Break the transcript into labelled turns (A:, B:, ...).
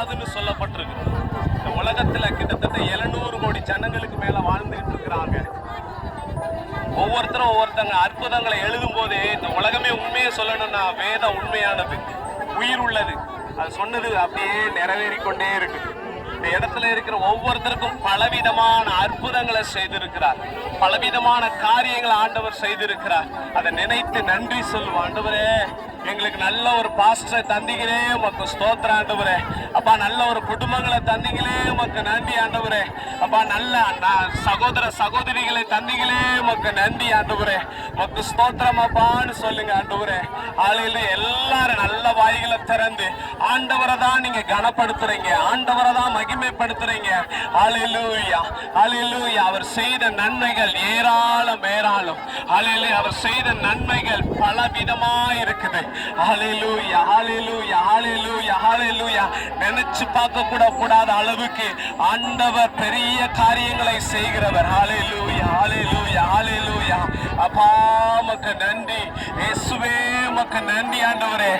A: கூடாதுன்னு சொல்லப்பட்டிருக்கு. இந்த உலகத்துல கிட்டத்தட்ட 700 கோடி ஜனங்களுக்கு மேல வாழ்ந்துகிட்டு இருக்கிறாங்க. ஒவ்வொருத்தரும் ஒவ்வொருத்தங்க அற்புதங்களை எழுதும் போதே இந்த உலகமே உண்மையை சொல்லணும்னா வேதம் உண்மையானது. உயிர் உள்ளது. அது சொன்னது அப்படியே நிறைவேறிக் கொண்டே இருக்கு இந்த இடத்துல இருக்கிற ஒவ்வொருத்தருக்கும் பலவிதமான அற்புதங்களை செய்திருக்கிறார். பலவிதமான காரியங்களை ஆண்டவர் செய்திருக்கிறார். அதை நினைத்து நன்றி சொல்லுவோம் ஆண்டவரே எங்களுக்கு நல்ல ஒரு பாஸ்டரை தந்திங்களே உமக்கு ஸ்தோத்திரம் ஆண்டவரே. அப்பா நல்ல ஒரு குடும்பங்களை தந்திங்களே உமக்கு நன்றி ஆண்டவரே. அப்பா நல்ல சகோதர சகோதரிகளை தந்திங்களே உமக்கு நன்றி ஆண்டவரே. உமக்கு ஸ்தோத்திரம் அப்பான்னு சொல்லுங்க ஆண்டவரே. ஆளுல எல்லாரும் நல்ல வாய்களை திறந்து ஆண்டவரை தான் நீங்க கனப்படுத்துறீங்க. ஆண்டவர் மகிமைப்படுத்துறீங்க. அலிலூயா அலிலூயா அவர் செய்த நன்மைகள் ஏராளம் ஏராளம். அலிலு அவர் செய்த நன்மைகள் பலவிதமா இருக்குது. அலிலூயா அலிலூயா அலிலூயா அலிலூயா நினைச்சு பார்க்க கூட கூடாத அளவுக்கு ஆண்டவர் பெரிய காரியங்களை செய்கிறவர். அலிலூயா அலிலூயா அலிலூயா அப்பா மக்க நன்றி. இயேசுவே மக்க நன்றி ஆண்டவரே.